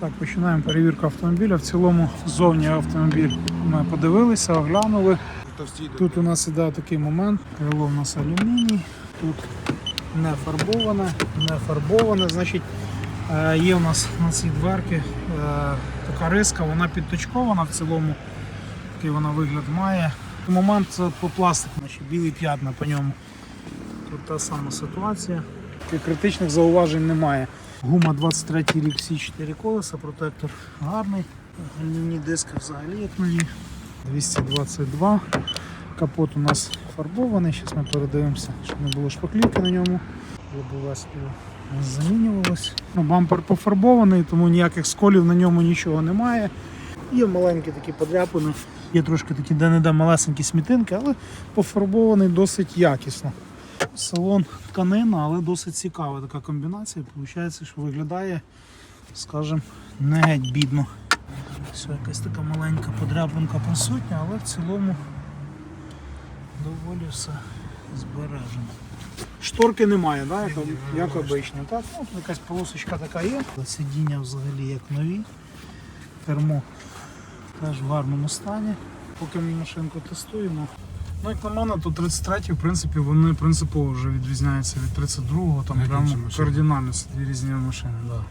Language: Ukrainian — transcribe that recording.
Так, починаємо перевірку автомобіля. В цілому зовні автомобіль ми подивилися, оглянули. Тут у нас іде такий момент. Крило у нас алюміній, тут не фарбоване, не фарбоване. Значить, е, є у нас на цій дверці е, така риска, вона підточкована в цілому. Такий вона вигляд має. Момент по пластику, значить, білі п'ятна по ньому. Тут та сама ситуація. Критичних зауважень немає. Гума 23 рік, всі 4 колеса, протектор гарний. Гальмівні диски взагалі як нові. 222. Капот у нас фарбований. Зараз ми передивимося, щоб не було шпаклівки на ньому. Лобове замінювалось. Ну, бампер пофарбований, тому ніяких сколів на ньому нічого немає. Є маленькі такі подряпини, є трошки такі де-не-де малесенькі смітинки, але пофарбований досить якісно. Салон тканина, але досить цікава така комбінація. Получається, що виглядає, скажімо, не геть бідно. Все, якась така маленька подряпинка присутня, але в цілому доволі все збережено. Шторки немає, да, як, як обично. Так? Ну, якась полосочка така є. Сидіння взагалі як нові. Кермо теж в гарному стані. Поки ми машинку тестуємо. Ну, як на мене, то 33 в принципі, вони принципово вже відрізняються від 32-го, там прямо кардинально дві різні машини. Да.